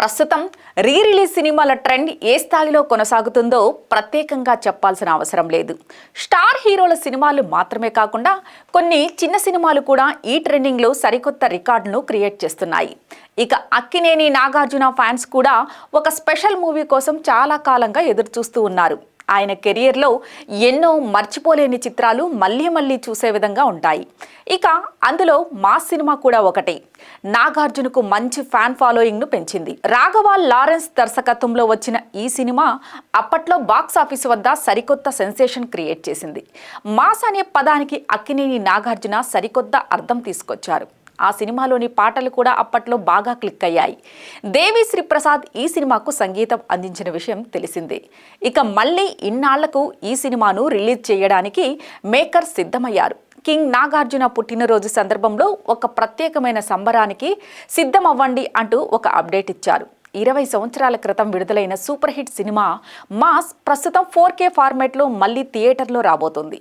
ప్రస్తుతం re release సినిమాల trend ఏ స్థాయిలో కొనసాగుతుందో ప్రత్యేకంగా చెప్పాల్సిన అవసరం లేదు. స్టార్ హీరోల సినిమాలు మాత్రమే కాకుండా కొన్ని చిన్న సినిమాలు కూడా ఈ ట్రెండింగ్లో సరికొత్త రికార్డును క్రియేట్ చేస్తున్నాయి. ఇక అక్కినేని నాగార్జున ఫ్యాన్స్ కూడా ఒక స్పెషల్ మూవీ కోసం చాలా కాలంగా ఎదురు చూస్తూ ఉన్నారు. ఆయన కెరియర్లో ఎన్నో మర్చిపోలేని చిత్రాలు మళ్ళీ మళ్ళీ చూసే విధంగా ఉంటాయి. ఇక అందులో మా సినిమా కూడా ఒకటి. నాగార్జునకు మంచి ఫ్యాన్ ఫాలోయింగ్ను పెంచింది. రాఘవ లారెన్స్ దర్శకత్వంలో వచ్చిన ఈ సినిమా అప్పట్లో బాక్స్ ఆఫీస్ వద్ద సరికొత్త సెన్సేషన్ క్రియేట్ చేసింది. మాస్ అనే పదానికి అక్కినేని నాగార్జున సరికొత్త అర్థం తీసుకొచ్చారు. ఆ సినిమాలోని పాటలు కూడా అప్పట్లో బాగా క్లిక్ అయ్యాయి. దేవి శ్రీప్రసాద్ ఈ సినిమాకు సంగీతం అందించిన విషయం తెలిసిందే. ఇక మళ్ళీ ఇన్నాళ్ళకు ఈ సినిమాను రిలీజ్ చేయడానికి మేకర్ సిద్ధమయ్యారు. కింగ్ నాగార్జున పుట్టినరోజు సందర్భంలో ఒక ప్రత్యేకమైన సంబరానికి సిద్ధమవ్వండి అంటూ ఒక అప్డేట్ ఇచ్చారు. ఇరవై సంవత్సరాల క్రితం విడుదలైన సూపర్ హిట్ సినిమా మాస్ ప్రస్తుతం ఫోర్ కే ఫార్మాట్లో మళ్ళీ థియేటర్లో రాబోతుంది.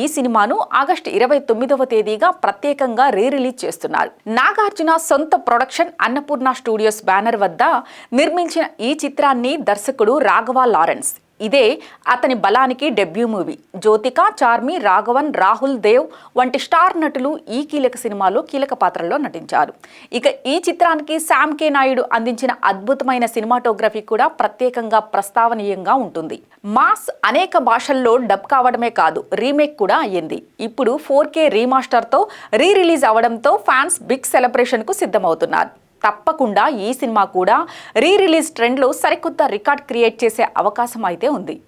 ఈ సినిమాను ఆగస్టు ఇరవై తొమ్మిదవ తేదీగా ప్రత్యేకంగా రీ రిలీజ్ చేస్తున్నారు. నాగార్జున సొంత ప్రొడక్షన్ అన్నపూర్ణ స్టూడియోస్ బ్యానర్ వద్ద నిర్మించిన ఈ చిత్రాన్ని దర్శకుడు రాఘవ లారెన్స్ ఇదే అతని బలానికి డెబ్యూ మూవీ. జ్యోతిక చార్మి రాఘవన్ రాహుల్ దేవ్ వంటి స్టార్ నటులు ఈ కీలక సినిమాలో కీలక పాత్రల్లో నటించారు. ఇక ఈ చిత్రానికి శామ్ కే. నాయుడు అందించిన అద్భుతమైన సినిమాటోగ్రఫీ కూడా ప్రత్యేకంగా ప్రస్తావనీయంగా ఉంటుంది. మాస్ అనేక భాషల్లో డబ్ కావడమే కాదు రీమేక్ కూడా అయ్యింది. ఇప్పుడు ఫోర్ కే రీమాస్టర్తో రీ రిలీజ్ అవడంతో ఫ్యాన్స్ బిగ్ సెలబ్రేషన్కు సిద్ధమవుతున్నారు. తప్పకుండా ఈ సినిమా కూడా రీ రిలీజ్ ట్రెండ్లో సరికొత్త రికార్డ్ క్రియేట్ చేసే అవకాశం అయితే ఉంది.